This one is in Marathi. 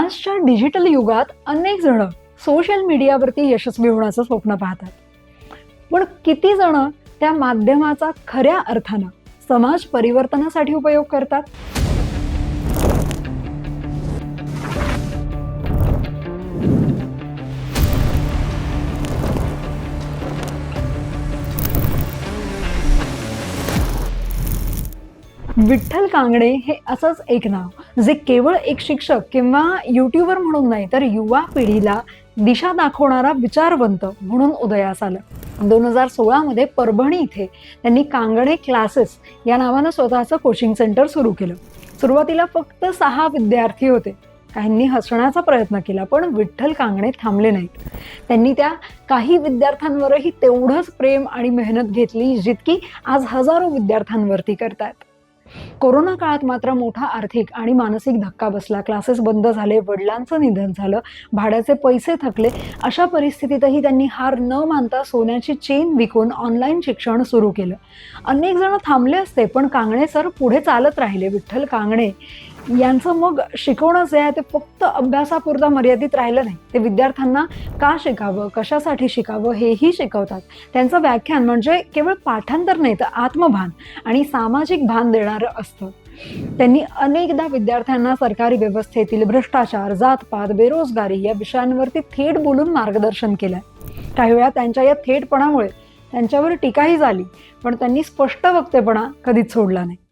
आजच्या डिजिटल युगात अनेक जण सोशल मीडियावरती यशस्वी होण्याचं स्वप्न पाहतात. पण किती जण त्या माध्यमाचा खऱ्या अर्थानं समाज परिवर्तनासाठी उपयोग करतात? विठ्ठल कांगडे हे असंच एक नाव. जे केवळ एक शिक्षक किंवा युट्यूबर म्हणून नाही तर युवा पिढीला दिशा दाखवणारा विचारवंत म्हणून उदयास आलं. दोन हजार सोळामध्ये परभणी इथे त्यांनी कांगडे क्लासेस या नावानं स्वतःचं कोचिंग सेंटर सुरू केलं. सुरुवातीला फक्त सहा विद्यार्थी होते. काहींनी हसण्याचा प्रयत्न केला पण विठ्ठल कांगणे थांबले नाहीत. त्यांनी त्या काही विद्यार्थ्यांवरही तेवढंच प्रेम आणि मेहनत घेतली जितकी आज हजारो विद्यार्थ्यांवरती करतायत. कोरोना काळात मात्र मोठा आर्थिक आणि मानसिक धक्का बसला. क्लासेस बंद झाले वडिलांचं निधन झालं भाड्याचे पैसे थकले. अशा परिस्थितीतही त्यांनी हार न मानता सोन्याची चेन विकून ऑनलाईन शिक्षण सुरू केलं. अनेक जण थांबले असते पण कांगणे सर पुढे चालत राहिले. विठ्ठल कांगणे यांचं मग शिकवणं जे आहे ते फक्त अभ्यासापुरता मर्यादित राहिलं नाही. ते विद्यार्थ्यांना का शिकावं कशासाठी शिकावं हेही शिकवतात. त्यांचं व्याख्यान म्हणजे केवळ पाठांतर नाही तर आत्मभान आणि सामाजिक भान देणारं असतं. त्यांनी अनेकदा विद्यार्थ्यांना सरकारी व्यवस्थेतील भ्रष्टाचार जातपात बेरोजगारी या विषयांवरती थेट बोलून मार्गदर्शन केलं काही वेळा त्यांच्या या थेटपणामुळे त्यांच्यावर टीकाही झाली पण त्यांनी स्पष्ट वक्तेपणा कधीच सोडला नाही.